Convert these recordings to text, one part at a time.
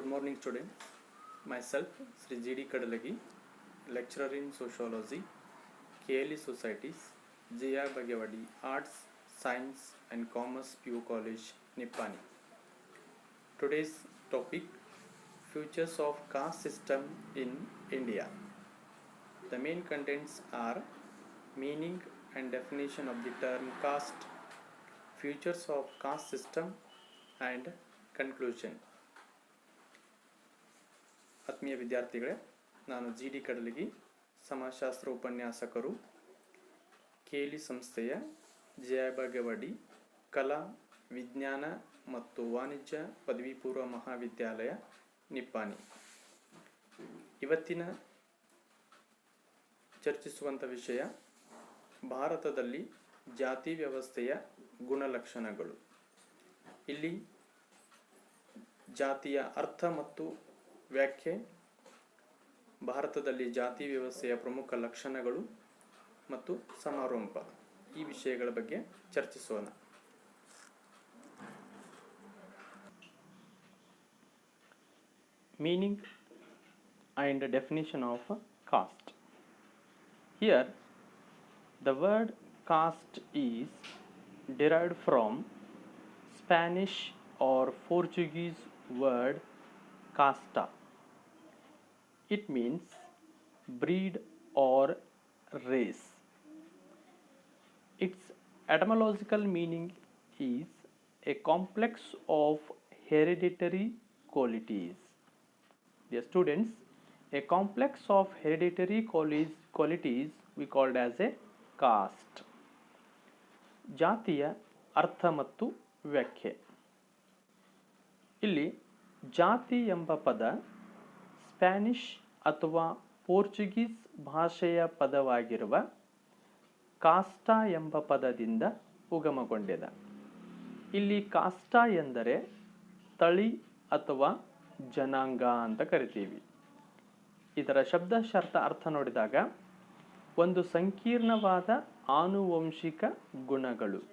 Good morning student. Myself Sri G.D. Kadalagi, lecturer in sociology, KLE Societies, J.R. Bagewadi, Arts, Science and Commerce PU College, Nippani. Today's topic Futures of Caste System in India. The main contents are meaning and definition of the term caste, futures of caste system and conclusion. ಆತ್ಮೀಯ ವಿದ್ಯಾರ್ಥಿಗಳೇ, ನಾನು G D ಕಡಲಗಿ ಸಮಾಜಶಾಸ್ತ್ರ ಉಪನ್ಯಾಸಕರು Cayley ಸಂಸ್ಥೆಯ ಜಯಭಾಗ್ಯವಾಡಿ ಕಲಾ, ವಿಜ್ಞಾನ ಮತ್ತು ವಾಣಿಜ್ಯ ಪದವಿ ಪೂರ್ವ ಮಹಾವಿದ್ಯಾಲಯ, ನಿಪ್ಪಾಣಿ. ಇವತ್ತಿನ ಚರ್ಚಿಸುವಂಥ ವಿಷಯ, ಭಾರತದಲ್ಲಿ ಜಾತಿ ವ್ಯವಸ್ಥೆಯ ಗುಣಲಕ್ಷಣಗಳು. ಇಲ್ಲಿ ಜಾತಿಯ ಅರ್ಥ ಮತ್ತು ವ್ಯಾಖ್ಯೆ. ಭಾರತದಲ್ಲಿ ಜಾತಿ ವ್ಯವಸ್ಥೆಯ ಪ್ರಮುಖ ಲಕ್ಷಣಗಳು ಮತ್ತು ಸಮಾರೋಪ. ಈ ವಿಷಯಗಳ ಬಗ್ಗೆ ಚರ್ಚಿಸೋಣ. Meaning and definition of caste here the word caste is derived from Spanish or Portuguese word ಕಾಸ್ಟಾ It means breed or race. Its etymological meaning is a complex of hereditary qualities. Dear students, a complex of hereditary qualities, qualities we called as a caste. ಜಾತಿಯ ಅರ್ಥ ಮತ್ತು ವ್ಯಾಖ್ಯೆ ಇಲ್ಲಿ ಜಾತಿ ಎಂಬ ಪದ Spanish ಅಥವಾ Portuguese ಭಾಷೆಯ ಪದವಾಗಿರುವ ಕಾಸ್ಟಾ ಎಂಬ ಪದದಿಂದ ಉಗಮಗೊಂಡಿದೆ. ಇಲ್ಲಿ ಕಾಸ್ಟಾ ಎಂದರೆ ತಳಿ ಅಥವಾ ಜನಾಂಗ ಅಂತ ಕರಿತೀವಿ. ಇದರ ಶಬ್ದಶರ್ಥ ಅರ್ಥ ನೋಡಿದಾಗ ಒಂದು ಸಂಕೀರ್ಣವಾದ ಆನುವಂಶಿಕ ಗುಣಗಳು.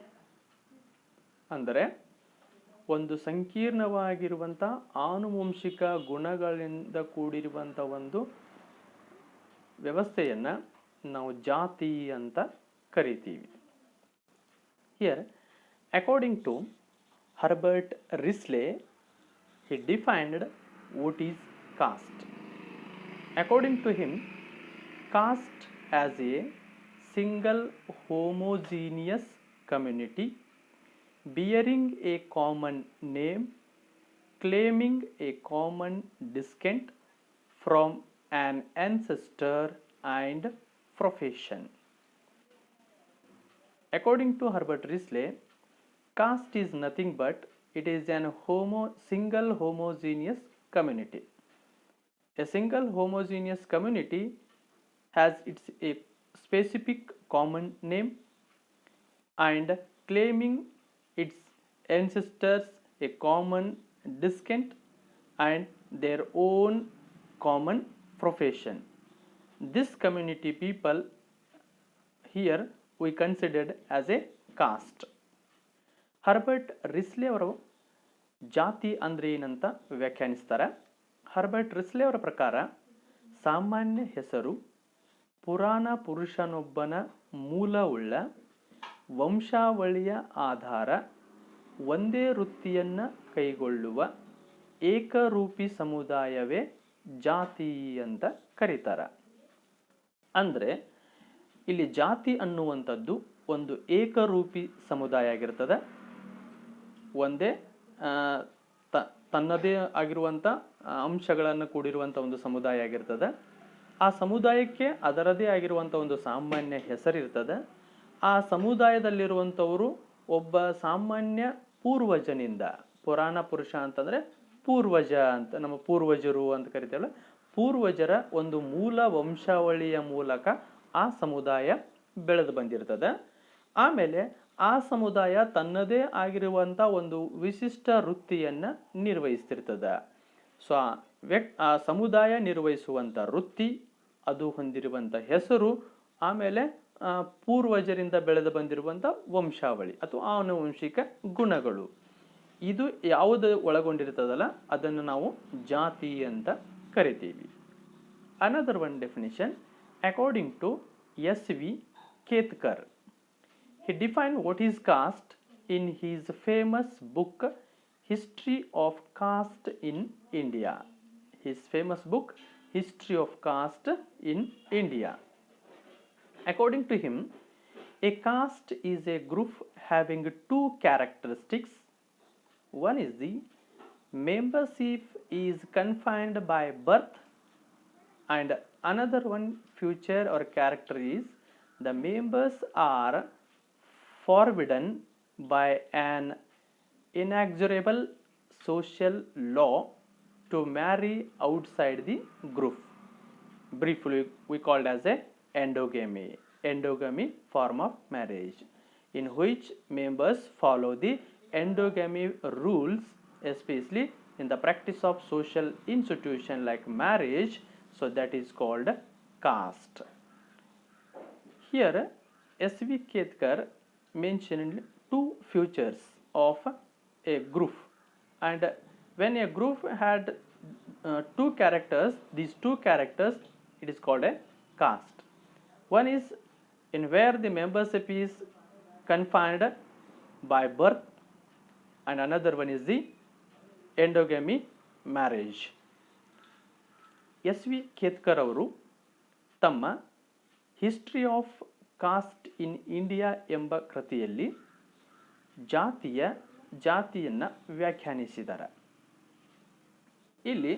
ಅಂದರೆ ಒಂದು ಸಂಕೀರ್ಣವಾಗಿರುವಂಥ ಆನುವಂಶಿಕ ಗುಣಗಳಿಂದ ಕೂಡಿರುವಂಥ ಒಂದು ವ್ಯವಸ್ಥೆಯನ್ನು ನಾವು ಜಾತಿ ಅಂತ ಕರಿತೀವಿ. Here according to Herbert Risley he defined what is caste according to him caste as a single homogeneous community bearing a common name, claiming a common descent from an ancestor and profession. According to Herbert Risley, caste is nothing but it is an homo single homogeneous community a single homogeneous community has its a specific common name and claiming its ancestors a common descent and their own common profession this community people here we considered as a caste Herbert Risley ಅವರು ಜಾತಿ ಅಂದರೆ ಏನಂತ ವ್ಯಾಖ್ಯಾನಿಸ್ತಾರೆ Herbert ರಿಸ್ಲೆ ಅವರ ಪ್ರಕಾರ ಸಾಮಾನ್ಯ ಹೆಸರು ಪುರಾಣ ಪುರುಷನೊಬ್ಬನ ಮೂಲವುಳ್ಳ ವಂಶಾವಳಿಯ ಆಧಾರ ಒಂದೇ ವೃತ್ತಿಯನ್ನು ಕೈಗೊಳ್ಳುವ ಏಕರೂಪಿ ಸಮುದಾಯವೇ ಜಾತಿ ಅಂತ ಕರೀತಾರೆ. ಅಂದರೆ ಇಲ್ಲಿ ಜಾತಿ ಅನ್ನುವಂಥದ್ದು ಒಂದು ಏಕರೂಪಿ ಸಮುದಾಯ ಆಗಿರ್ತದೆ. ಒಂದೇ ತ, ತನ್ನದೇ ಆಗಿರುವಂಥ ಅಂಶಗಳನ್ನು ಕೂಡಿರುವಂಥ ಒಂದು ಸಮುದಾಯ ಆಗಿರ್ತದೆ. ಆ ಸಮುದಾಯಕ್ಕೆ ಅದರದೇ ಆಗಿರುವಂಥ ಒಂದು ಸಾಮಾನ್ಯ ಹೆಸರಿರ್ತದೆ. ಆ ಸಮುದಾಯದಲ್ಲಿರುವಂಥವರು ಒಬ್ಬ ಸಾಮಾನ್ಯ ಪೂರ್ವಜನಿಂದ, ಪುರಾಣ ಪುರುಷ ಅಂತಂದರೆ ಪೂರ್ವಜ ಅಂತ, ನಮ್ಮ ಪೂರ್ವಜರು ಅಂತ ಕರಿತೇವಲ್ಲ, ಪೂರ್ವಜರ ಒಂದು ಮೂಲ ವಂಶಾವಳಿಯ ಮೂಲಕ ಆ ಸಮುದಾಯ ಬೆಳೆದು ಬಂದಿರ್ತದೆ. ಆಮೇಲೆ ಆ ಸಮುದಾಯ ತನ್ನದೇ ಆಗಿರುವಂಥ ಒಂದು ವಿಶಿಷ್ಟ ವೃತ್ತಿಯನ್ನು ನಿರ್ವಹಿಸ್ತಿರ್ತದೆ. ಸೊ, ಆ ವ್ಯಕ್ ಆ ಸಮುದಾಯ ನಿರ್ವಹಿಸುವಂಥ ವೃತ್ತಿ ಅದು ಹೊಂದಿರುವಂಥ ಹೆಸರು, ಆಮೇಲೆ ಪೂರ್ವಜರಿಂದ ಬೆಳೆದು ಬಂದಿರುವಂಥ ವಂಶಾವಳಿ ಅಥವಾ ಆನುವಂಶಿಕ ಗುಣಗಳು. ಇದು ಯಾವುದು ಒಳಗೊಂಡಿರ್ತದಲ್ಲ, ಅದನ್ನು ನಾವು ಜಾತಿ ಅಂತ ಕರಿತೀವಿ. Another one definition according to S V Ketkar he define what is caste in his famous book history of caste in India his famous book history of caste in India According to him, a caste is a group having two characteristics. One is the membership is confined by birth and another one feature or character is the members are forbidden by an inexorable social law to marry outside the group briefly we called as a endogamy endogamy form of marriage in which members follow the endogamy rules especially in the practice of social institution like marriage so that is called caste. Here sv ketkar mentioned two features of a group. And when a group had uh, two characters these two characters it is called a caste one is in where the membership is confined by birth and another one is the endogamy marriage S V Ketkar ಅವರು ತಮ್ಮ history of caste in India ಎಂಬ ಕೃತಿಯಲ್ಲಿ ಜಾತಿಯ ಜಾತಿಯನ್ನು ವ್ಯಾಖ್ಯಾನಿಸಿದ್ದಾರೆ ಇಲ್ಲಿ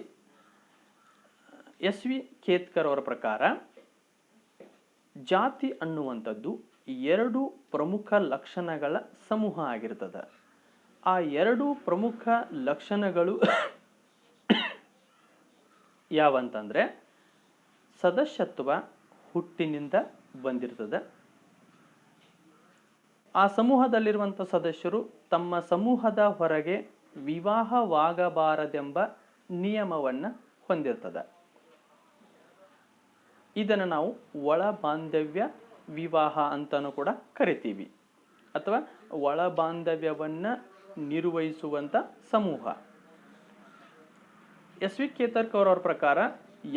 S V Ketkar ಅವರ ಪ್ರಕಾರ ಜಾತಿ ಅನ್ನುವಂಥದ್ದು ಎರಡು ಪ್ರಮುಖ ಲಕ್ಷಣಗಳ ಸಮೂಹ ಆಗಿರ್ತದೆ. ಆ ಎರಡು ಪ್ರಮುಖ ಲಕ್ಷಣಗಳು ಯಾವಂತಂದರೆ ಸದಸ್ಯತ್ವ ಹುಟ್ಟಿನಿಂದ ಬಂದಿರ್ತದೆ. ಆ ಸಮೂಹದಲ್ಲಿರುವಂಥ ಸದಸ್ಯರು ತಮ್ಮ ಸಮೂಹದ ಹೊರಗೆ ವಿವಾಹವಾಗಬಾರದೆಂಬ ನಿಯಮವನ್ನು ಹೊಂದಿರ್ತದೆ. ಇದನ್ನು ನಾವು ಒಳ ಬಾಂಧವ್ಯ ವಿವಾಹ ಅಂತಲೂ ಕೂಡ ಕರಿತೀವಿ. ಅಥವಾ ಒಳ ಬಾಂಧವ್ಯವನ್ನು ನಿರ್ವಹಿಸುವಂಥ ಸಮೂಹ. ಎಸ್ ವಿ ಕೇತರ್ಕರ್ ಅವರ ಪ್ರಕಾರ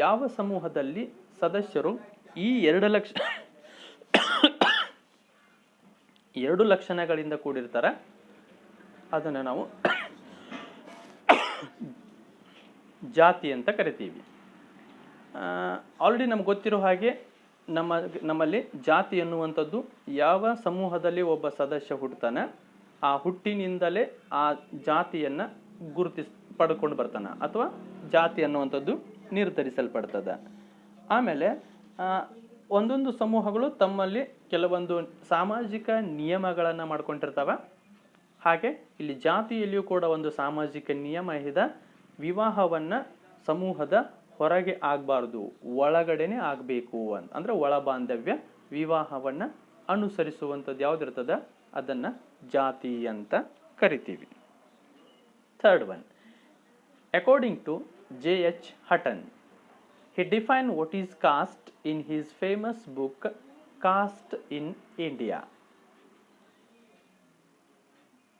ಯಾವ ಸಮೂಹದಲ್ಲಿ ಸದಸ್ಯರು ಈ ಎರಡು ಲಕ್ಷ ಎರಡು ಲಕ್ಷಣಗಳಿಂದ ಕೂಡಿರ್ತಾರೆ, ಅದನ್ನು ನಾವು ಜಾತಿ ಅಂತ ಕರಿತೀವಿ. ಆಲ್ರೆಡಿ ನಮ್ಗೆ ಗೊತ್ತಿರೋ ಹಾಗೆ ನಮ್ಮ, ನಮ್ಮಲ್ಲಿ ಜಾತಿ ಎನ್ನುವಂಥದ್ದು ಯಾವ ಸಮೂಹದಲ್ಲಿ ಒಬ್ಬ ಸದಸ್ಯ ಹುಟ್ಟುತ್ತಾನೆ ಆ ಹುಟ್ಟಿನಿಂದಲೇ ಆ ಜಾತಿಯನ್ನು ಗುರುತಿಸ್, ಪಡ್ಕೊಂಡು ಬರ್ತಾನೆ, ಅಥವಾ ಜಾತಿ ಅನ್ನುವಂಥದ್ದು ನಿರ್ಧರಿಸಲ್ಪಡ್ತದೆ. ಆಮೇಲೆ ಒಂದೊಂದು ಸಮೂಹಗಳು ತಮ್ಮಲ್ಲಿ ಕೆಲವೊಂದು ಸಾಮಾಜಿಕ ನಿಯಮಗಳನ್ನು ಮಾಡ್ಕೊಂಡಿರ್ತವೆ. ಹಾಗೆ ಇಲ್ಲಿ ಜಾತಿಯಲ್ಲಿಯೂ ಕೂಡ ಒಂದು ಸಾಮಾಜಿಕ ನಿಯಮ ಇದೆ. ವಿವಾಹವನ್ನು ಸಮೂಹದ ಹೊರಗೆ ಆಗಬಾರ್ದು, ಒಳಗಡೆನೆ ಆಗಬೇಕು ಅಂತ. ಅಂದ್ರೆ ಒಳ ಬಾಂಧವ್ಯ ವಿವಾಹವನ್ನು ಅನುಸರಿಸುವಂಥದ್ದು ಯಾವುದಿರ್ತದ? ಅದನ್ನು ಜಾತಿ ಅಂತ ಕರಿತೀವಿ. Third one according to J H Hutton he define what is caste in his famous book caste in India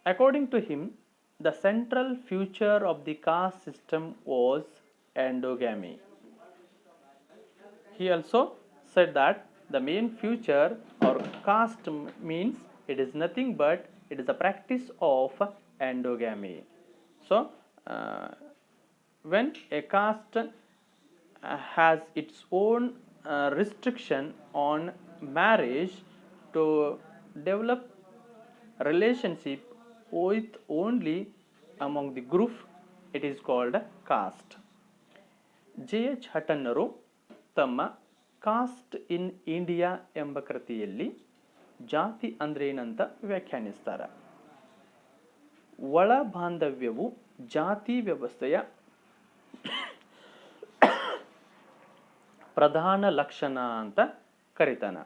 according to him the central future of the caste system was endogamy. He also said that the main feature or caste means it is nothing but it is a practice of endogamy. So, uh, when a caste uh, has its own uh, restriction on marriage to develop relationship with only among the group it is called caste J H ಹಟನ್ನರು ತಮ್ಮ caste in India ಎಂಬ ಕೃತಿಯಲ್ಲಿ ಜಾತಿ ಅಂದ್ರೆ ಏನಂತ ವ್ಯಾಖ್ಯಾನಿಸ್ತಾರೆ. ಒಳ ಬಾಂಧವ್ಯವು ಜಾತಿ ವ್ಯವಸ್ಥೆಯ ಪ್ರಧಾನ ಲಕ್ಷಣ ಅಂತ ಕರಿತಾನ.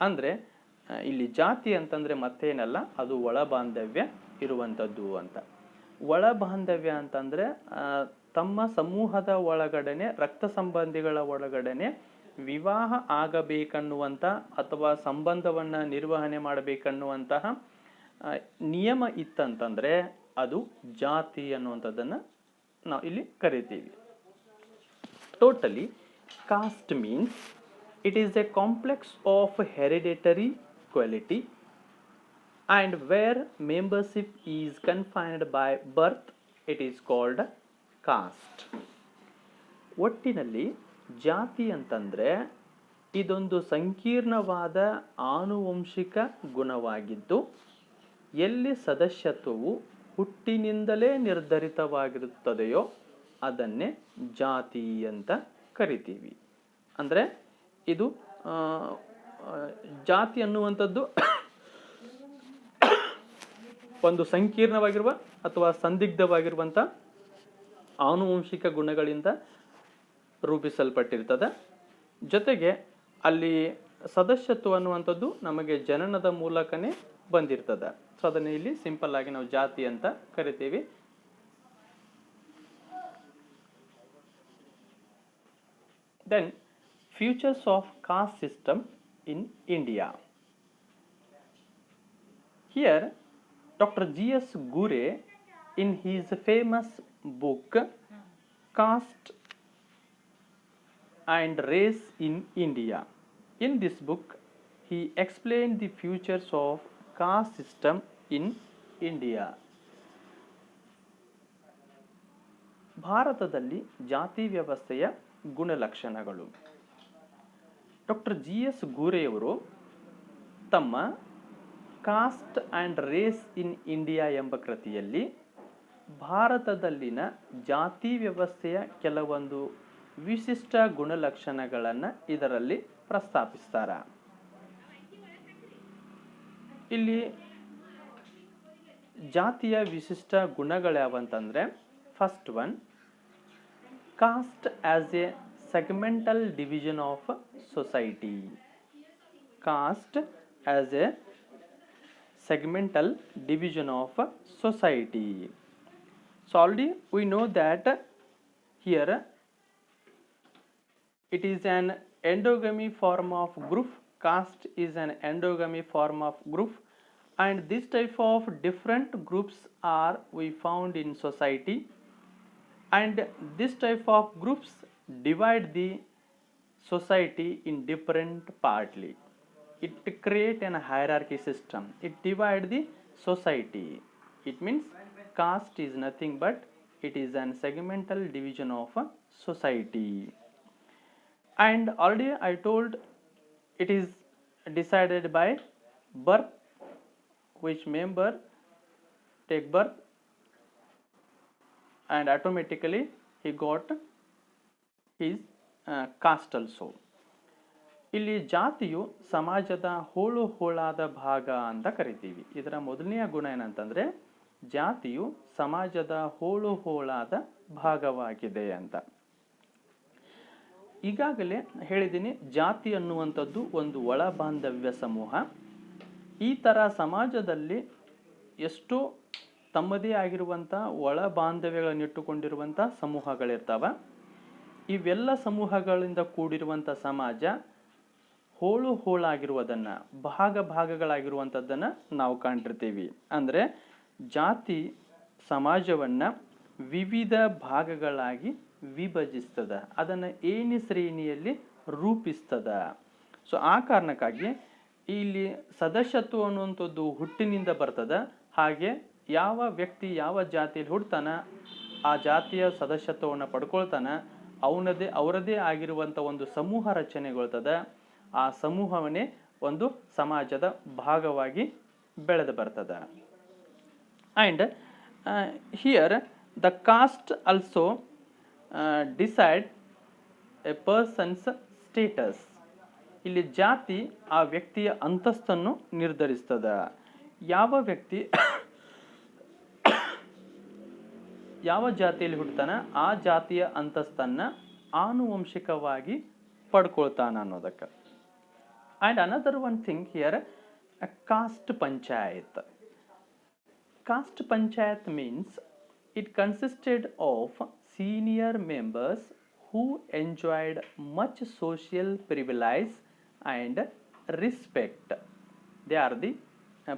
ಅಂದರೆ, ಇಲ್ಲಿ ಜಾತಿ ಅಂತಂದರೆ ಮತ್ತೇನಲ್ಲ, ಅದು ಒಳ ಬಾಂಧವ್ಯ ಇರುವಂಥದ್ದು ಅಂತ. ಒಳ ಬಾಂಧವ್ಯ ಅಂತಂದರೆ ತಮ್ಮ ಸಮೂಹದ ಒಳಗಡೆನೆ, ರಕ್ತ ಸಂಬಂಧಿಗಳ ಒಳಗಡೆನೆ ವಿವಾಹ ಆಗಬೇಕನ್ನುವಂಥ ಅಥವಾ ಸಂಬಂಧವನ್ನು ನಿರ್ವಹಣೆ ಮಾಡಬೇಕನ್ನುವಂತಹ ನಿಯಮ ಇತ್ತಂತಂದರೆ ಅದು ಜಾತಿ ಅನ್ನುವಂಥದ್ದನ್ನು ನಾವು ಇಲ್ಲಿ ಕರಿತೀವಿ. Totally caste means it is a complex of hereditary quality and where membership is confined by birth it is called caste ಒಟ್ಟಿನಲ್ಲಿ ಜಾತಿ ಅಂತಂದರೆ ಇದೊಂದು ಸಂಕೀರ್ಣವಾದ ಆನುವಂಶಿಕ ಗುಣವಾಗಿದ್ದು, ಎಲ್ಲಿ ಸದಸ್ಯತ್ವವು ಹುಟ್ಟಿನಿಂದಲೇ ನಿರ್ಧರಿತವಾಗಿರುತ್ತದೆಯೋ ಅದನ್ನೇ ಜಾತಿ ಅಂತ ಕರಿತೀವಿ. ಅಂದರೆ ಇದು ಜಾತಿ ಅನ್ನುವಂಥದ್ದು ಒಂದು ಸಂಕೀರ್ಣವಾಗಿರುವ ಅಥವಾ ಸಂದಿಗ್ಧವಾಗಿರುವಂಥ ಆನುವಂಶಿಕ ಗುಣಗಳಿಂದ ರೂಪಿಸಲ್ಪಟ್ಟಿರ್ತದೆ. ಜೊತೆಗೆ ಅಲ್ಲಿ ಸದಸ್ಯತ್ವ ಅನ್ನುವಂಥದ್ದು ನಮಗೆ ಜನನದ ಮೂಲಕನೇ ಬಂದಿರ್ತದೆ. ಸೊ ಅದನ್ನು ಇಲ್ಲಿ ಸಿಂಪಲ್ ಆಗಿ ನಾವು ಜಾತಿ ಅಂತ ಕರಿತೀವಿ. Then futures of caste system in India here doctor G S Gure, in his famous book Caste and Race in India, in this book, he explained the futures of caste system in India. ಭಾರತದಲ್ಲಿ ಜಾತಿ ವ್ಯವಸ್ಥೆಯ ಗುಣಲಕ್ಷಣಗಳು doctor G S ಗೂರೆಯವರು ತಮ್ಮ caste and race in India ಎಂಬ ಕೃತಿಯಲ್ಲಿ ಭಾರತದಲ್ಲಿನ ಜಾತಿ ವ್ಯವಸ್ಥೆಯ ಕೆಲವೊಂದು ವಿಶಿಷ್ಟ ಗುಣಲಕ್ಷಣಗಳನ್ನು ಇದರಲ್ಲಿ ಪ್ರಸ್ತಾಪಿಸ್ತಾರೆ ಇಲ್ಲಿ ಜಾತಿಯ ವಿಶಿಷ್ಟ ಗುಣಗಳ್ಯಾವಂತಂದರೆ first one caste as a segmental division of society caste as a segmental division of society. So already we know that here it is an endogamy form of group. Caste is an endogamy form of group, and this type of different groups are we found in society, and this type of groups divide the society in different partly. It create an hierarchy system. It divide the society. It means caste is nothing but it is an segmental division of a society and already i told it is decided by birth which member take birth and automatically he got his uh, caste also ಇಲ್ಲಿ ಜಾತಿಯು ಸಮಾಜದ ಹೋಳು ಹೋಳಾದ ಭಾಗ ಅಂತ ಕರಿತೀವಿ ಇದರ ಮೊದಲನೆಯ ಗುಣ ಏನಂತಂದ್ರೆ ಜಾತಿಯು ಸಮಾಜದ ಹೋಳು ಹೋಳಾದ ಭಾಗವಾಗಿದೆ ಅಂತ. ಈಗಾಗಲೇ ಹೇಳಿದ್ದೀನಿ, ಜಾತಿ ಅನ್ನುವಂಥದ್ದು ಒಂದು ಒಳ ಬಾಂಧವ್ಯ ಸಮೂಹ. ಈ ಥರ ಸಮಾಜದಲ್ಲಿ ಎಷ್ಟೋ ತಮ್ಮದೇ ಆಗಿರುವಂಥ ಒಳ ಬಾಂಧವ್ಯಗಳನ್ನಿಟ್ಟುಕೊಂಡಿರುವಂಥ ಸಮೂಹಗಳಿರ್ತಾವ. ಇವೆಲ್ಲ ಸಮೂಹಗಳಿಂದ ಕೂಡಿರುವಂಥ ಸಮಾಜ ಹೋಳು ಹೋಳಾಗಿರುವುದನ್ನು ಭಾಗ ಭಾಗಗಳಾಗಿರುವಂಥದ್ದನ್ನು ನಾವು ಕಾಣ್ತಿರ್ತೀವಿ. ಅಂದರೆ ಜಾತಿ ಸಮಾಜವನ್ನು ವಿವಿಧ ಭಾಗಗಳಾಗಿ ವಿಭಜಿಸ್ತದ, ಅದನ್ನು ಏಣಿ ಶ್ರೇಣಿಯಲ್ಲಿ ರೂಪಿಸ್ತದ. ಸೊ ಆ ಕಾರಣಕ್ಕಾಗಿ ಇಲ್ಲಿ ಸದಸ್ಯತ್ವ ಅನ್ನುವಂಥದ್ದು ಹುಟ್ಟಿನಿಂದ ಬರ್ತದ. ಹಾಗೆ ಯಾವ ವ್ಯಕ್ತಿ ಯಾವ ಜಾತಿಯಲ್ಲಿ ಹುಡ್ತಾನ, ಆ ಜಾತಿಯ ಸದಸ್ಯತ್ವವನ್ನು ಪಡ್ಕೊಳ್ತಾನ, ಅವನದೇ, ಅವರದೇ ಆಗಿರುವಂಥ ಒಂದು ಸಮೂಹ ರಚನೆಗೊಳ್ತದ. ಆ ಸಮೂಹವನ್ನೇ ಒಂದು ಸಮಾಜದ ಭಾಗವಾಗಿ ಬೆಳೆದು ಬರ್ತದೆ. And here the caste also decide a person's status ಇಲ್ಲಿ ಜಾತಿ ಆ ವ್ಯಕ್ತಿಯ ಅಂತಸ್ತನ್ನು ನಿರ್ಧರಿಸ್ತದ. ಯಾವ ವ್ಯಕ್ತಿ ಯಾವ ಜಾತಿಯಲ್ಲಿ ಹುಟ್ಟುತ್ತಾನ, ಆ ಜಾತಿಯ ಅಂತಸ್ತನ್ನ ಆನುವಂಶಿಕವಾಗಿ ಪಡ್ಕೊಳ್ತಾನ ಅನ್ನೋದಕ್ಕೆ. And another one thing here caste panchayat. Caste Panchayat means it consisted of senior members who enjoyed much social privilege and respect. They are the uh,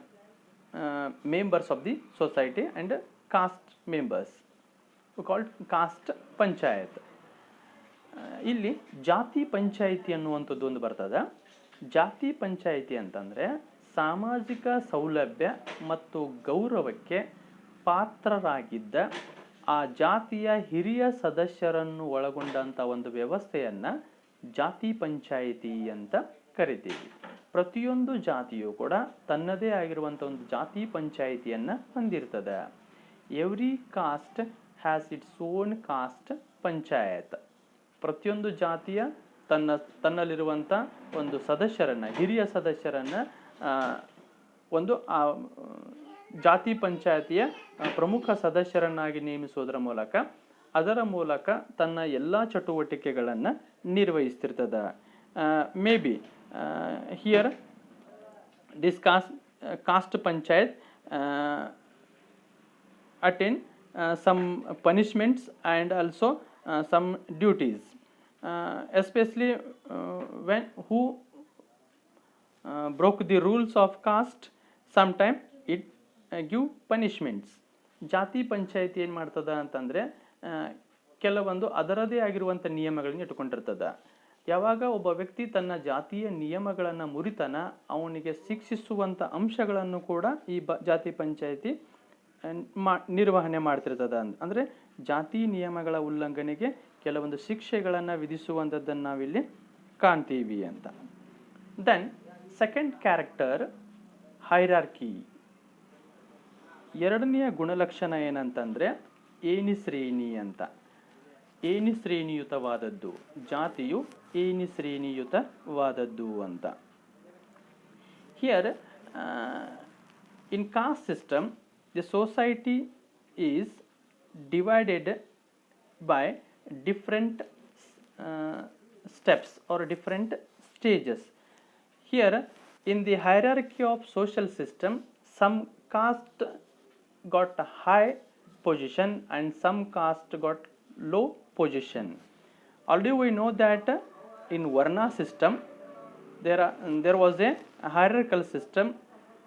uh, members of the society and caste members We called caste panchayat ಇಲ್ಲಿ ಜಾತಿ ಪಂಚಾಯಿತಿ ಅನ್ನುವಂಥದ್ದು ಒಂದು ಬರ್ತದೆ ಜಾತಿ ಪಂಚಾಯಿತಿ ಅಂತಂದರೆ ಸಾಮಾಜಿಕ ಸೌಲಭ್ಯ ಮತ್ತು ಗೌರವಕ್ಕೆ ಪಾತ್ರರಾಗಿದ್ದ ಆ ಜಾತಿಯ ಹಿರಿಯ ಸದಸ್ಯರನ್ನು ಒಳಗೊಂಡಂಥ ಒಂದು ವ್ಯವಸ್ಥೆಯನ್ನು ಜಾತಿ ಪಂಚಾಯಿತಿ ಅಂತ ಕರಿತೀವಿ. ಪ್ರತಿಯೊಂದು ಜಾತಿಯು ಕೂಡ ತನ್ನದೇ ಆಗಿರುವಂಥ ಒಂದು ಜಾತಿ ಪಂಚಾಯಿತಿಯನ್ನು ಹೊಂದಿರ್ತದೆ. Every caste has its own caste panchayat. ಪ್ರತಿಯೊಂದು ಜಾತಿಯ ತನ್ನ ತನ್ನಲ್ಲಿರುವಂಥ ಒಂದು ಸದಸ್ಯರನ್ನ, ಹಿರಿಯ ಸದಸ್ಯರನ್ನ ಒಂದು ಜಾತಿ ಪಂಚಾಯತಿಯ ಪ್ರಮುಖ ಸದಸ್ಯರನ್ನಾಗಿ ನೇಮಿಸೋದರ ಮೂಲಕ ಅದರ ಮೂಲಕ ತನ್ನ ಎಲ್ಲ ಚಟುವಟಿಕೆಗಳನ್ನು ನಿರ್ವಹಿಸ್ತಿರ್ತದ. Maybe here this caste caste panchayat attain some punishments and also some duties. Especially when uh, especially uh, when who uh, broke the rules of caste. Sometime it it give punishments. ಜಾತಿ ಪಂಚಾಯತಿ ಏನು ಮಾಡ್ತದ ಅಂತಂದರೆ ಕೆಲವೊಂದು ಅದರದೇ ಆಗಿರುವಂಥ ನಿಯಮಗಳನ್ನ ಇಟ್ಕೊಂಡಿರ್ತದ ಯಾವಾಗ ಒಬ್ಬ ವ್ಯಕ್ತಿ ತನ್ನ ಜಾತಿಯ ನಿಯಮಗಳನ್ನು ಮುರಿತನ, ಅವನಿಗೆ ಶಿಕ್ಷಿಸುವಂಥ ಅಂಶಗಳನ್ನು ಕೂಡ ಈ ಬ, ಜಾತಿ ಪಂಚಾಯತಿ ಮಾ, ನಿರ್ವಹಣೆ ಮಾಡ್ತಿರ್ತದ ಅಂದರೆ ಜಾತಿ ನಿಯಮಗಳ ಉಲ್ಲಂಘನೆಗೆ ಕೆಲವೊಂದು ಶಿಕ್ಷೆಗಳನ್ನು ವಿಧಿಸುವಂಥದ್ದನ್ನು ನಾವಿಲ್ಲಿ ಕಾಣ್ತೀವಿ ಅಂತ. ದೆನ್ ಸೆಕೆಂಡ್ ಕ್ಯಾರೆಕ್ಟರ್ ಹೈರಾರ್ಕಿ ಎರಡನೆಯ ಗುಣಲಕ್ಷಣ ಏನಂತಂದರೆ ಏನಿ ಶ್ರೇಣಿ ಅಂತ. ಏನಿ ಶ್ರೇಣಿಯುತವಾದದ್ದು, ಜಾತಿಯು ಏನಿ ಶ್ರೇಣಿಯುತವಾದದ್ದು ಅಂತ. Here in caste system the society is divided by different steps or different stages Here, in the hierarchy of social system, some caste got a high position and some caste got low position. Already we know that in Varna system, there are there was a hierarchical system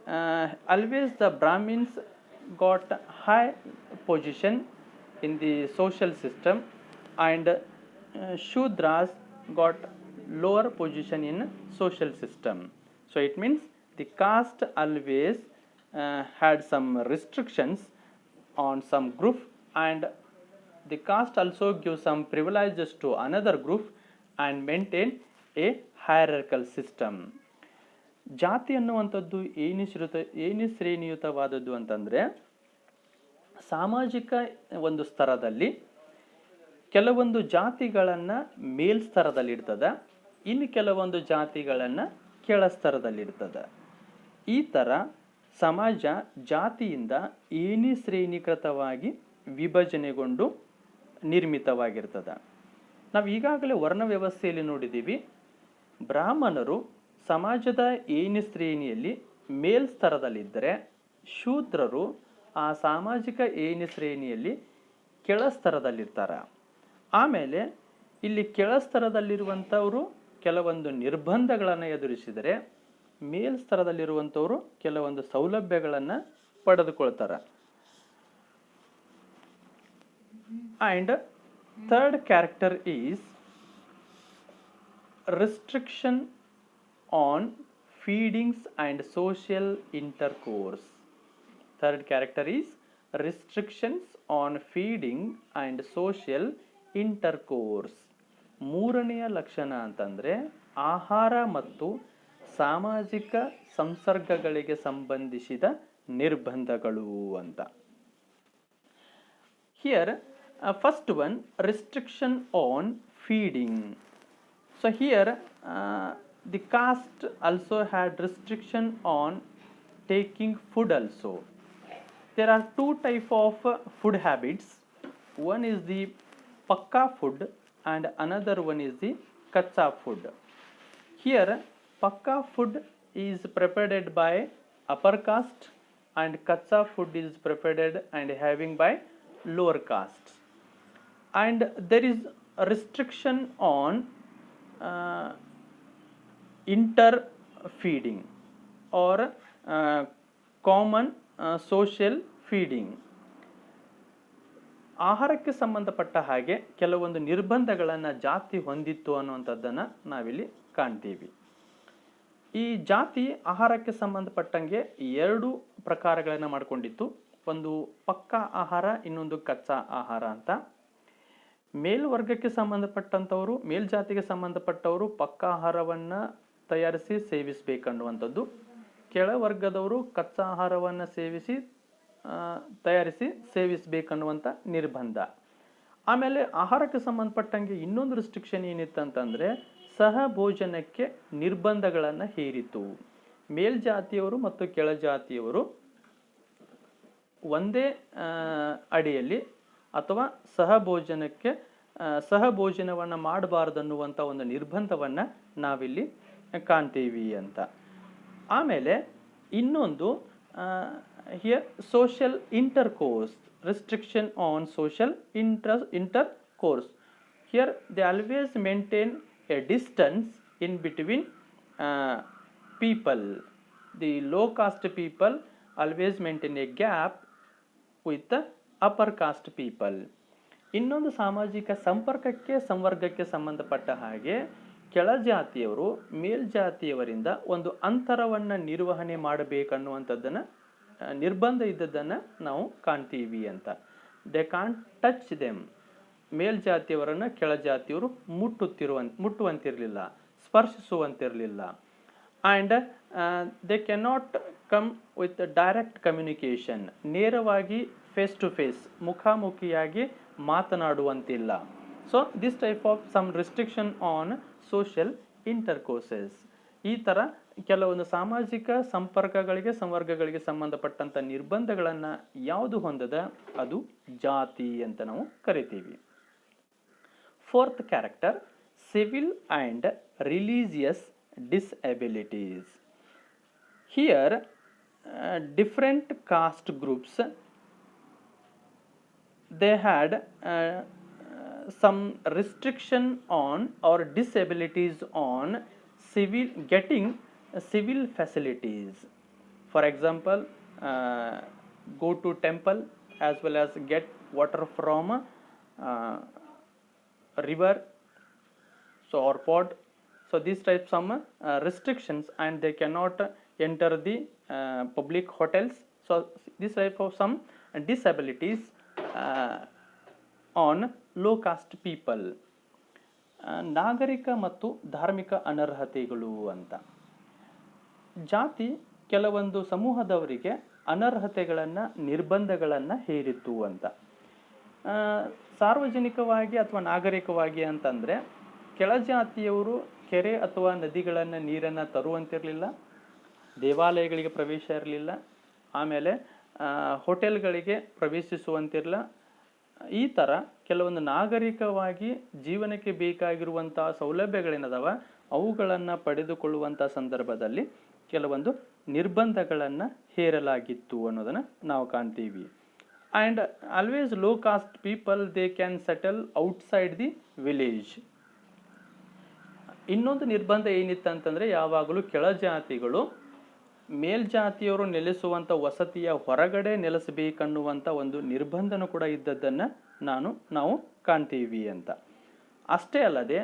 uh, always the brahmins got high position in the social system and uh, shudras got lower position in social system so it means the caste always uh, had some restrictions on some group and the caste also gives some privileges to another group and maintain a hierarchical system ಜಾತಿ ಅನ್ನುವಂಥದ್ದು ಏನಿ ಶ್ರುತ ಏನಿ ಶ್ರೇಣಿಯುತವಾದದ್ದು ಅಂತಂದರೆ ಸಾಮಾಜಿಕ ಒಂದು ಸ್ತರದಲ್ಲಿ ಕೆಲವೊಂದು ಜಾತಿಗಳನ್ನು ಮೇಲ್ಸ್ತರದಲ್ಲಿ ಸ್ತರದಲ್ಲಿರ್ತದೆ ಇನ್ನು ಕೆಲವೊಂದು ಜಾತಿಗಳನ್ನು ಕೆಳಸ್ತರದಲ್ಲಿರ್ತದೆ. ಈ ಥರ ಸಮಾಜ ಜಾತಿಯಿಂದ ಏನಿ ಶ್ರೇಣೀಕೃತವಾಗಿ ವಿಭಜನೆಗೊಂಡು ನಿರ್ಮಿತವಾಗಿರ್ತದೆ. ನಾವು ಈಗಾಗಲೇ ವರ್ಣ ವ್ಯವಸ್ಥೆಯಲ್ಲಿ ನೋಡಿದ್ದೀವಿ, ಬ್ರಾಹ್ಮಣರು ಸಮಾಜದ ಏಣಿ ಶ್ರೇಣಿಯಲ್ಲಿ ಮೇಲ್ಸ್ತರದಲ್ಲಿದ್ದರೆ ಶೂದ್ರರು ಆ ಸಾಮಾಜಿಕ ಏನಿ ಶ್ರೇಣಿಯಲ್ಲಿ ಕೆಳಸ್ತರದಲ್ಲಿರ್ತಾರೆ. ಆಮೇಲೆ ಇಲ್ಲಿ ಕೆಳ ಸ್ತರದಲ್ಲಿರುವಂಥವರು ಕೆಲವೊಂದು ನಿರ್ಬಂಧಗಳನ್ನು ಎದುರಿಸಿದರೆ ಮೇಲ್ಸ್ತರದಲ್ಲಿರುವಂಥವರು ಕೆಲವೊಂದು ಸೌಲಭ್ಯಗಳನ್ನು ಪಡೆದುಕೊಳ್ತಾರೆ and third character is restriction on feedings and social intercourse third character is restrictions on feeding and social intercourse. ಮೂರನೆಯ ಲಕ್ಷಣ ಅಂತಂದ್ರೆ ಆಹಾರ ಮತ್ತು ಸಾಮಾಜಿಕ ಸಂಸರ್ಗಗಳಿಗೆ ಸಂಬಂಧಿಸಿದ ನಿರ್ಬಂಧಗಳು ಅಂತ. Here first one restriction on feeding so here the caste also had restriction on taking food also there are two type of food habits one is the pakka food and another one is the kacha food. Here, pakka food is prepared by upper caste and kacha food is prepared and having by lower castes. And there is restriction on uh, interfeeding or uh, common uh, social feeding. ಆಹಾರಕ್ಕೆ ಸಂಬಂಧಪಟ್ಟ ಹಾಗೆ ಕೆಲವೊಂದು ನಿರ್ಬಂಧಗಳನ್ನು ಜಾತಿ ಹೊಂದಿತ್ತು ಅನ್ನುವಂಥದ್ದನ್ನು ನಾವಿಲ್ಲಿ ಕಾಣ್ತೀವಿ. ಈ ಜಾತಿ ಆಹಾರಕ್ಕೆ ಸಂಬಂಧಪಟ್ಟಂಗೆ ಎರಡು ಪ್ರಕಾರಗಳನ್ನು ಮಾಡಿಕೊಂಡಿತ್ತು. ಒಂದು ಪಕ್ಕಾ ಆಹಾರ, ಇನ್ನೊಂದು ಕಚ್ಚಾ ಆಹಾರ ಅಂತ. ಮೇಲ್ವರ್ಗಕ್ಕೆ ಸಂಬಂಧಪಟ್ಟಂಥವರು ಮೇಲ್ಜಾತಿಗೆ ಸಂಬಂಧಪಟ್ಟವರು ಪಕ್ಕಾ ಆಹಾರವನ್ನು ತಯಾರಿಸಿ ಸೇವಿಸಬೇಕನ್ನುವಂಥದ್ದು. ಕೆಳವರ್ಗದವರು ಕಚ್ಚಾ ಆಹಾರವನ್ನು ಸೇವಿಸಿ ತಯಾರಿಸಿ ಸೇವಿಸಬೇಕನ್ನುವಂಥ ನಿರ್ಬಂಧ. ಆಮೇಲೆ ಆಹಾರಕ್ಕೆ ಸಂಬಂಧಪಟ್ಟಂಗೆ ಇನ್ನೊಂದು ರಿಸ್ಟ್ರಿಕ್ಷನ್ ಏನಿತ್ತಂತಂದರೆ ಸಹ ಭೋಜನಕ್ಕೆ ನಿರ್ಬಂಧಗಳನ್ನು ಹೇರಿತು. ಮೇಲ್ಜಾತಿಯವರು ಮತ್ತು ಕೆಳಜಾತಿಯವರು ಒಂದೇ ಅಡಿಯಲ್ಲಿ ಅಥವಾ ಸಹಭೋಜನಕ್ಕೆ ಸಹ ಭೋಜನವನ್ನು ಮಾಡಬಾರ್ದನ್ನುವಂಥ ಒಂದು ನಿರ್ಬಂಧವನ್ನು ನಾವಿಲ್ಲಿ ಕಾಣ್ತೀವಿ ಅಂತ. ಆಮೇಲೆ ಇನ್ನೊಂದು here intercourse, restriction on on inter, intercourse. Here course here maintain a distance a between in people. People the low caste people maintain a a gap with upper caste people ಇನ್ನೊಂದು ಸಾಮಾಜಿಕ ಸಂಪರ್ಕಕ್ಕೆ, ಸಂವರ್ಗಕ್ಕೆ ಸಂಬಂಧಪಟ್ಟ ಹಾಗೆ ಕೆಳಜಾತಿಯವರು ಮೇಲ್ಜಾತಿಯವರಿಂದ ಒಂದು ಅಂತರವನ್ನು ನಿರ್ವಹಣೆ ಮಾಡಬೇಕನ್ನುವಂಥದ್ದನ್ನು ನಿರ್ಬಂಧ ಇದ್ದದ್ದನ್ನು ನಾವು ಕಾಣ್ತೀವಿ ಅಂತ. ದೇ ಕಾಂಟ್ ಟಚ್ ದೆಮ್ ಮೇಲ್ಜಾತಿಯವರನ್ನು ಕೆಳಜಾತಿಯವರು ಮುಟ್ಟುತ್ತಿರುವಂತ ಮುಟ್ಟುವಂತಿರಲಿಲ್ಲ, ಸ್ಪರ್ಶಿಸುವಂತಿರಲಿಲ್ಲ. And they cannot come with direct communication ನೇರವಾಗಿ ಫೇಸ್ ಟು ಫೇಸ್ ಮುಖಾಮುಖಿಯಾಗಿ ಮಾತನಾಡುವಂತಿಲ್ಲ. So this type of some restriction on social intercourses ಈ ಥರ ಕೆಲವೊಂದು ಸಾಮಾಜಿಕ ಸಂಪರ್ಕಗಳಿಗೆ, ಸಂವರ್ಗಗಳಿಗೆ ಸಂಬಂಧಪಟ್ಟಂಥ ನಿರ್ಬಂಧಗಳನ್ನು ಯಾವುದು ಹೊಂದದ? ಅದು ಜಾತಿ ಅಂತ ನಾವು ಕರಿತೀವಿ. Fourth character civil and religious disabilities here different caste groups they had some restriction on or disabilities on civil getting civil facilities for example uh, go to temple as well as get water from uh, river so or pod so these types some uh, restrictions and they cannot enter the uh, public hotels so this type of some disabilities uh, on low caste people ನಾಗರಿಕ ಮತ್ತು ಧಾರ್ಮಿಕ ಅನರ್ಹತೆಗಳು ಅಂತ ಜಾತಿ ಕೆಲವೊಂದು ಸಮೂಹದವರಿಗೆ ಅನರ್ಹತೆಗಳನ್ನು, ನಿರ್ಬಂಧಗಳನ್ನು ಹೇರಿತ್ತು ಅಂತ. ಸಾರ್ವಜನಿಕವಾಗಿ ಅಥವಾ ನಾಗರಿಕವಾಗಿ ಅಂತಂದರೆ ಕೆಳಜಾತಿಯವರು ಕೆರೆ ಅಥವಾ ನದಿಗಳನ್ನು ನೀರನ್ನು ತರುವಂತಿರಲಿಲ್ಲ, ದೇವಾಲಯಗಳಿಗೆ ಪ್ರವೇಶ ಇರಲಿಲ್ಲ, ಆಮೇಲೆ ಹೋಟೆಲ್ಗಳಿಗೆ ಪ್ರವೇಶಿಸುವಂತಿರಲಿಲ್ಲ ಈ ಥರ ಕೆಲವೊಂದು ನಾಗರಿಕವಾಗಿ ಜೀವನಕ್ಕೆ ಬೇಕಾಗಿರುವಂಥ ಸೌಲಭ್ಯಗಳೇನದಾವ, ಅವುಗಳನ್ನು ಪಡೆದುಕೊಳ್ಳುವಂಥ ಸಂದರ್ಭದಲ್ಲಿ ಕೆಲವೊಂದು ನಿರ್ಬಂಧಗಳನ್ನು ಹೇರಲಾಗಿತ್ತು ಅನ್ನೋದನ್ನು ನಾವು ಕಾಣ್ತೀವಿ. And always low caste people they can settle outside the village ಇನ್ನೊಂದು ನಿರ್ಬಂಧ ಏನಿತ್ತು ಅಂತಂದರೆ ಯಾವಾಗಲೂ ಕೆಳಜಾತಿಗಳು ಮೇಲ್ಜಾತಿಯವರು ನೆಲೆಸುವಂಥ ವಸತಿಯ ಹೊರಗಡೆ ನೆಲೆಸಬೇಕನ್ನುವಂಥ ಒಂದು ನಿರ್ಬಂಧನೂ ಕೂಡ ಇದ್ದದ್ದನ್ನು ನಾನು, ನಾವು ಕಾಣ್ತೀವಿ ಅಂತ. ಅಷ್ಟೇ ಅಲ್ಲದೆ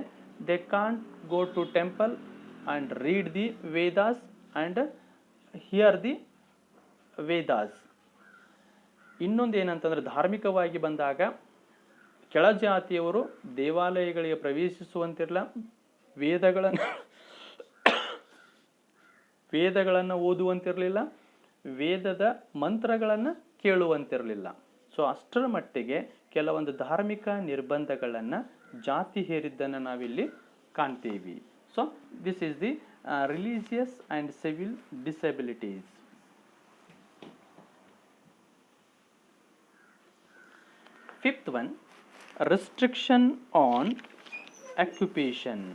they can't go to temple and read the Vedas and here the Vedas ಇನ್ನೊಂದು ಏನಂತಂದ್ರೆ ಧಾರ್ಮಿಕವಾಗಿ ಬಂದಾಗ ಕೆಳಜಾತಿಯವರು ದೇವಾಲಯಗಳಿಗೆ ಪ್ರವೇಶಿಸುವಂತಿರಲ್ಲ ವೇದಗಳನ್ನು ವೇದಗಳನ್ನು ಓದುವಂತಿರಲಿಲ್ಲ, ವೇದದ ಮಂತ್ರಗಳನ್ನು ಕೇಳುವಂತಿರಲಿಲ್ಲ. ಸೊ ಅಷ್ಟರ ಮಟ್ಟಿಗೆ ಕೆಲವೊಂದು ಧಾರ್ಮಿಕ ನಿರ್ಬಂಧಗಳನ್ನು ಜಾತಿ ಹೇರಿದ್ದನ್ನು ನಾವಿಲ್ಲಿ ಕಾಣ್ತೀವಿ. So this is the religious and civil disabilities fifth one restriction on occupation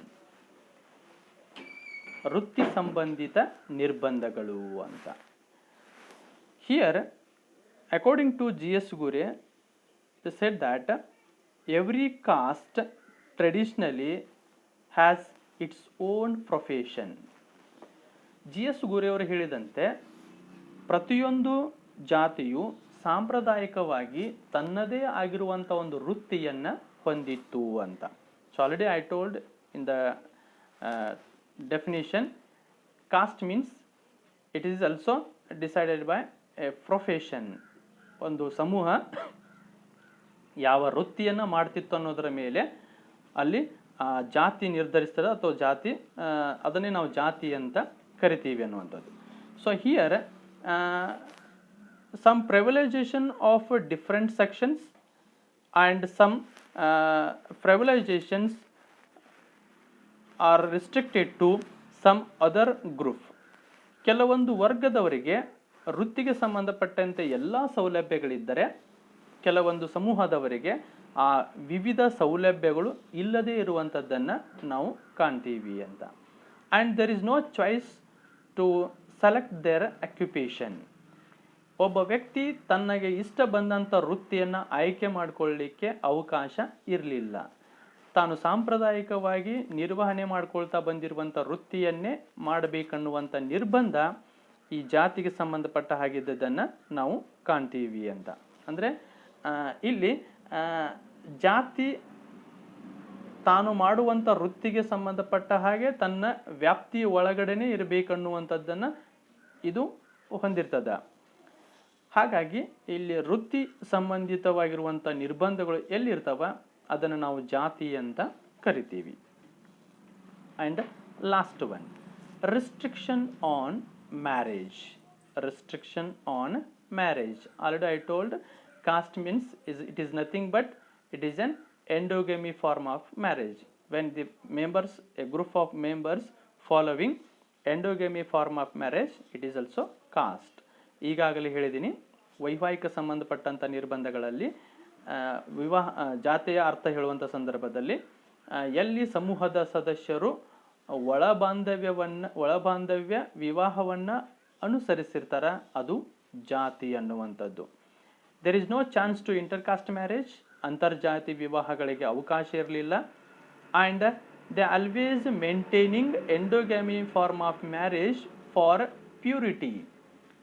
ವೃತ್ತಿ ಸಂಬಂಧಿತ ನಿರ್ಬಂಧಗಳು ಅಂತ. Here according to G S Ghurye said that every caste traditionally has its own profession G S ಗುರೆಯವರು ಹೇಳಿದಂತೆ, ಪ್ರತಿಯೊಂದು ಜಾತಿಯು ಸಾಂಪ್ರದಾಯಿಕವಾಗಿ ತನ್ನದೇ ಆಗಿರುವಂಥ ಒಂದು ವೃತ್ತಿಯನ್ನು ಹೊಂದಿತ್ತು ಅಂತ. So already I told in the definition caste means it is also decided by a profession ಒಂದು ಸಮೂಹ ಯಾವ ವೃತ್ತಿಯನ್ನು ಮಾಡ್ತಿತ್ತು ಅನ್ನೋದರ ಮೇಲೆ ಅಲ್ಲಿ ಜಾತಿ ನಿರ್ಧರಿಸ್ತದೆ ಅಥವಾ ಜಾತಿ ಅದನ್ನೇ ನಾವು ಜಾತಿ ಅಂತ ಕರಿತೀವಿ ಅನ್ನುವಂಥದ್ದು. So here some prevalization of different sections and some prevalizations are restricted to some other group ಕೆಲವೊಂದು ವರ್ಗದವರಿಗೆ ವೃತ್ತಿಗೆ ಸಂಬಂಧಪಟ್ಟಂತೆ ಎಲ್ಲ ಸೌಲಭ್ಯಗಳಿದ್ದರೆ, ಕೆಲವೊಂದು ಸಮೂಹದವರಿಗೆ ಆ ವಿವಿಧ ಸೌಲಭ್ಯಗಳು ಇಲ್ಲದೇ ಇರುವಂಥದ್ದನ್ನು ನಾವು ಕಾಣ್ತೀವಿ ಅಂತ. And there is no choice to select their occupation ಒಬ್ಬ ವ್ಯಕ್ತಿ ತನಗೆ ಇಷ್ಟ ಬಂದಂಥ ವೃತ್ತಿಯನ್ನು ಆಯ್ಕೆ ಮಾಡಿಕೊಳ್ಳಿಕ್ಕೆ ಅವಕಾಶ ಇರಲಿಲ್ಲ. ತಾನು ಸಾಂಪ್ರದಾಯಿಕವಾಗಿ ನಿರ್ವಹಣೆ ಮಾಡ್ಕೊಳ್ತಾ ಬಂದಿರುವಂಥ ವೃತ್ತಿಯನ್ನೇ ಮಾಡಬೇಕನ್ನುವಂಥ ನಿರ್ಬಂಧ ಈ ಜಾತಿಗೆ ಸಂಬಂಧಪಟ್ಟ ಹಾಗಿದ್ದದನ್ನು ನಾವು ಕಾಣ್ತೀವಿ ಅಂತ. ಅಂದರೆ ಇಲ್ಲಿ ಜಾತಿ ತಾನು ಮಾಡುವಂಥ ವೃತ್ತಿಗೆ ಸಂಬಂಧಪಟ್ಟ ಹಾಗೆ ತನ್ನ ವ್ಯಾಪ್ತಿಯ ಒಳಗಡೆನೆ ಇರಬೇಕನ್ನುವಂಥದ್ದನ್ನು ಇದು ಹೊಂದಿರ್ತದ. ಹಾಗಾಗಿ ಇಲ್ಲಿ ವೃತ್ತಿ ಸಂಬಂಧಿತವಾಗಿರುವಂಥ ನಿರ್ಬಂಧಗಳು ಎಲ್ಲಿರ್ತಾವ? ಅದನ್ನು ನಾವು ಜಾತಿ ಅಂತ ಕರಿತೀವಿ. And last one restriction on marriage restriction on marriage already I told caste means is it is nothing but it is an endogamy form of marriage when the members a group of members following endogamy form of marriage it is also caste ಈಗಾಗಲೇ ಹೇಳಿದ್ದೀನಿ ವೈವಾಹಿಕ ಸಂಬಂಧಪಟ್ಟಂಥ ನಿರ್ಬಂಧಗಳಲ್ಲಿ ವಿವಾಹ ಜಾತಿಯ ಅರ್ಥ ಹೇಳುವಂಥ ಸಂದರ್ಭದಲ್ಲಿ ಎಲ್ಲಿ ಸಮೂಹದ ಸದಸ್ಯರು ಒಳ ಬಾಂಧವ್ಯವನ್ನ ಒಳ ಬಾಂಧವ್ಯ adu ಅನುಸರಿಸಿರ್ತಾರ ಅದು ಜಾತಿ ಅನ್ನುವಂಥದ್ದು there is no chance to intercaste marriage ಅಂತರ್ಜಾತಿ ವಿವಾಹಗಳಿಗೆ ಅವಕಾಶ ಇರಲಿಲ್ಲ and they always maintaining endogamy form of marriage for purity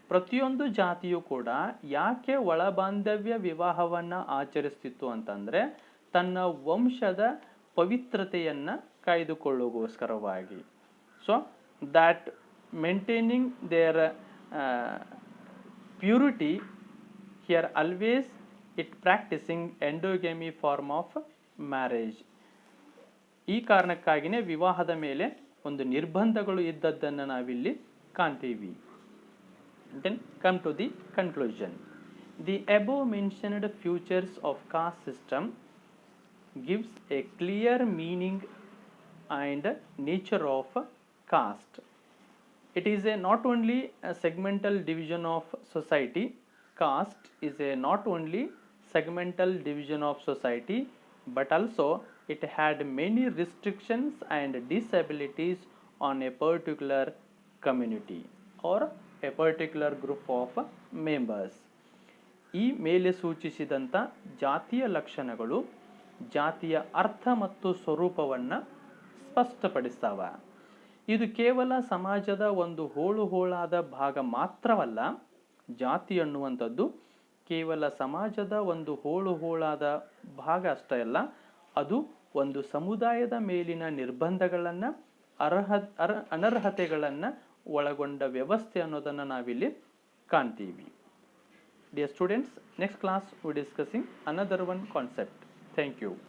ಪ್ರತಿಯೊಂದು ಜಾತಿಯು ಕೂಡ ಯಾಕೆ ಒಳಬಾಂಧವ್ಯ ವಿವಾಹವನ್ನು ಆಚರಿಸ್ತಿತ್ತು ಅಂತಂದರೆ ತನ್ನ ವಂಶದ ಪವಿತ್ರತೆಯನ್ನು ಕಾಯ್ದುಕೊಳ್ಳುವಗೋಸ್ಕರವಾಗಿ. So that maintaining their purity here always, it practicing endogamy form of marriage. ಈ ಕಾರಣಕ್ಕಾಗಿನೇ ವಿವಾಹದ ಮೇಲೆ ಒಂದು ನಿರ್ಬಂಧಗಳು ಇದ್ದದ್ದನ್ನು ನಾವಿಲ್ಲಿ ಕಾಣ್ತೀವಿ. Then come to the conclusion the above mentioned features of caste system gives a clear meaning and nature of caste it is a not only segmental division of society caste is a not only segmental division of society but also it had many restrictions and disabilities on a particular community or a particular group of members ಈ ಮೇಲೆ ಸೂಚಿಸಿದಂಥ ಜಾತಿಯ ಲಕ್ಷಣಗಳು ಜಾತಿಯ ಅರ್ಥ ಮತ್ತು ಸ್ವರೂಪವನ್ನು ಸ್ಪಷ್ಟಪಡಿಸ್ತಾವ ಇದು ಕೇವಲ ಸಮಾಜದ ಒಂದು ಹೋಳು ಹೋಳಾದ ಭಾಗ ಮಾತ್ರವಲ್ಲ ಜಾತಿ ಅನ್ನುವಂಥದ್ದು ಕೇವಲ ಸಮಾಜದ ಒಂದು ಹೋಳು ಹೋಳಾದ ಭಾಗ ಅಷ್ಟೇ ಅಲ್ಲ, ಅದು ಒಂದು ಸಮುದಾಯದ ಮೇಲಿನ ನಿರ್ಬಂಧಗಳನ್ನು, ಅರ್ಹ, ಅರ್, ಅನರ್ಹತೆಗಳನ್ನು ಒಳಗೊಂಡ ವ್ಯವಸ್ಥೆ ಅನ್ನೋದನ್ನು ನಾವಿಲ್ಲಿ ಕಾಣ್ತೀವಿ. Dear students next class we discussing another one concept thank you